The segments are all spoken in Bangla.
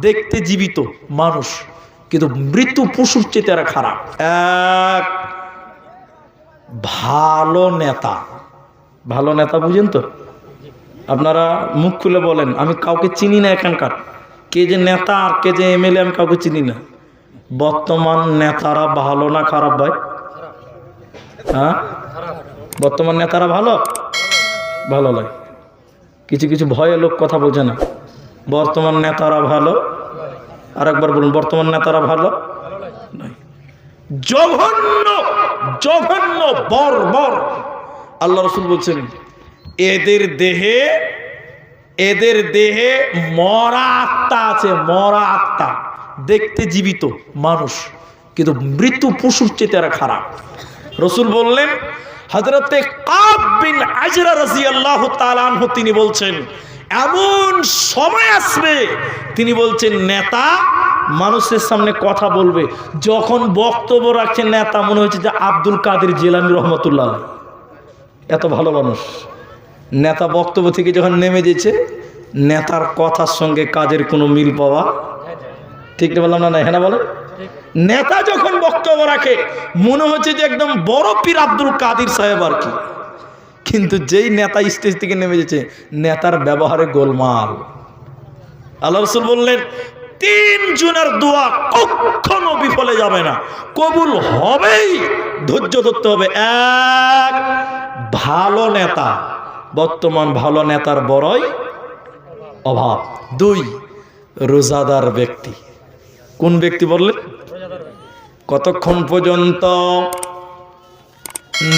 দেখতে জীবিত মানুষ, কিন্তু মৃত্যু পশুর চেয়ে তারা খারাপ। এক, ভালো নেতা। ভালো নেতা বুঝেন তো? আপনারা মুখ খুলে বলেন, আমি কাউকে চিনি না এখানকার। কে যে নেতা আর কে যে এমএলএ, আমি কাউকে চিনি না। বর্তমান নেতারা ভালো না খারাপ ভাই? হ্যাঁ? বর্তমান নেতারা ভালো? ভালো লাগে কিছু কিছু ভয়ে লোক কথা বোঝে না। বর্তমান নেতারা ভালো? আরেকবার বলুন, বর্তমান নেতারা ভালো? নয়। জঘন্য জঘন্য বর বর আল্লাহ রসুল বলছেন, এদের দেহে এদের দেহে মরা আত্মা আছে, মরা আত্মা। দেখতে জীবিত মানুষ, কিন্তু মৃত্যু পশুর চেয়ে তারা খারাপ। রসুল বললেন হজরতে কাব বিন আজরা রাজি আল্লাহ তালানহ তিনি বলছেন এমন সময় আসবে। তিনি বলছেন, নেতা, মানুষের সামনে কথা বলবে। যখন বক্তব্য রাখছে নেতা, মনে হচ্ছে যে আব্দুল কাদের জেলানি রহমতুল্লাহ। এত ভালো মানুষ। নেতা বক্তব্য থেকে যখন নেমে যেছে, নেতার কথার সঙ্গে কাজের কোনো মিল পাওয়া? ঠিক না বললাম না না হ্যাঁ না বলে নেতা যখন বক্তব্য রাখে, মনে হচ্ছে যে একদম বড় পীর আব্দুল কাদির সাহেব আর কি। কিন্তু যেই নেতা স্টেজ থেকে নেমে যেছে নেতার ব্যবহারে গোলমাল। আল্লাহ রসুল বললেন, তিন জনের দোয়া কখনো বিফলে যাবে না। কবুল হবেই, ধৈর্য ধরতে হবে। এক, ভালো নেতা, বর্তমান ভালো নেতার বড়ই অভাব। দুই, রোজাদার ব্যক্তি। কোন ব্যক্তি বললেন? কতক্ষণ পর্যন্ত?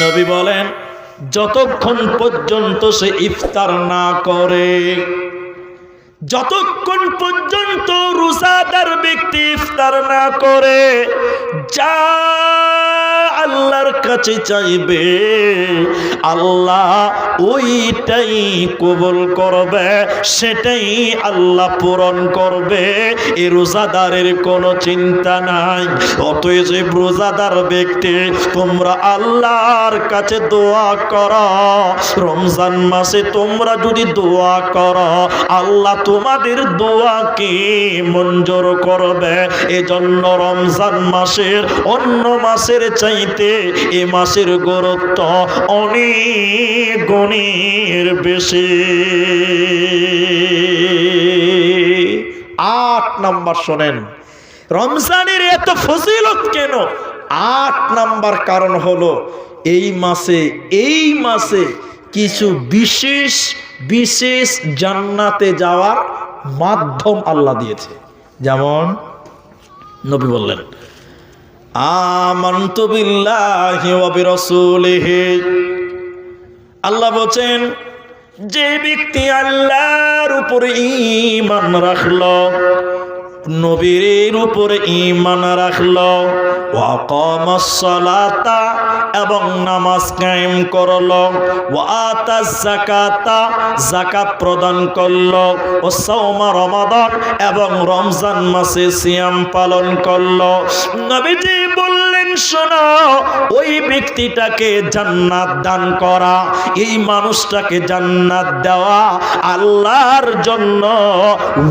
নবী বলেন যতক্ষণ পর্যন্ত সে ইফতার না করে যতক্ষণ পর্যন্ত রোজাদার ব্যক্তি ইফতার না করে যা আল্লাহর কাছে চাইবে, আল্লাহ ওইটাই কবুল করবে, সেটাই আল্লাহ পূরণ করবে। এ রোজাদারের কোনো চিন্তা নাই। অতএব রোজাদার ব্যক্তি, তোমরা আল্লাহর কাছে দোয়া কর। রমজান মাসে তোমরা যদি দোয়া করো, আল্লাহ তোমাদের দোয়াকে মঞ্জুর করবে। এজন্য রমজান মাসের অন্য মাসের চাইতে এ মাসের গুরুত্ব অনেক গুণের বেশি। আট নাম্বার শোনেন, রমজানের এত ফজিলত কেন? আট নাম্বার কারণ হলো এই মাসে এই মাসে কিছু বিশেষ বিশেষ জান্নাতে যাওয়ার মাধ্যম আল্লাহ দিয়েছে। যেমন নবী বললেন আমান্ত আল্লাহ বলছেন যে ব্যক্তি আল্লাহর উপরে ইমান রাখল নবীর উপরে ঈমান রাখল। ওয়াকামাস এবং নামাজ কায়েম করল। ওয়াতাজ যাকাতা যাকাত প্রদান করল। ও সাওমা রমাদান এবং রমজান মাসে সিয়াম পালন করল। নবীজি বললেন, শোনো ওই ব্যক্তিটাকে জান্নাত দান করা, এই মানুষটাকে জান্নাত দেওয়া আল্লাহর জন্য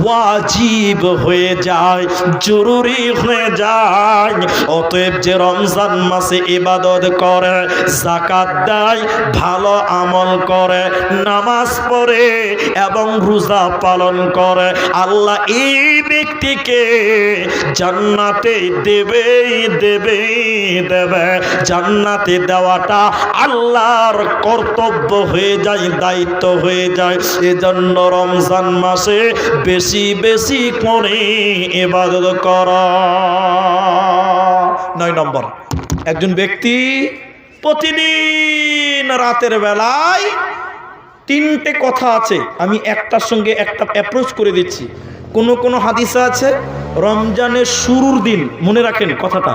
ওয়াজিব হয়ে যায়, জরুরি হয়ে যায়। অতএব যে রমজান মাসে ইবাদত করে জাকাত দেয়, ভালো আমল করে, নামাজ পড়ে এবং রোজা পালন করে, আল্লাহ এই ব্যক্তিকে জান্নাতে দেবেই দেবেই, দেবে। জান্নাতে দেওয়াটা আল্লাহর কর্তব্য হয়ে যায়, দায়িত্ব হয়ে যায়। এজন্য রমজান মাসে বেশি বেশি করে এবাদত কর। নয় নম্বর, একজন ব্যক্তি প্রতিদিন রাতের বেলায় তিনটে কথা আছে, আমি একটার সঙ্গে একটা অ্যাপ্রোচ করে দিচ্ছি। কোন কোন হাদিসা আছে, রমজানের শুরুর দিন, মনে রাখেন কথাটা।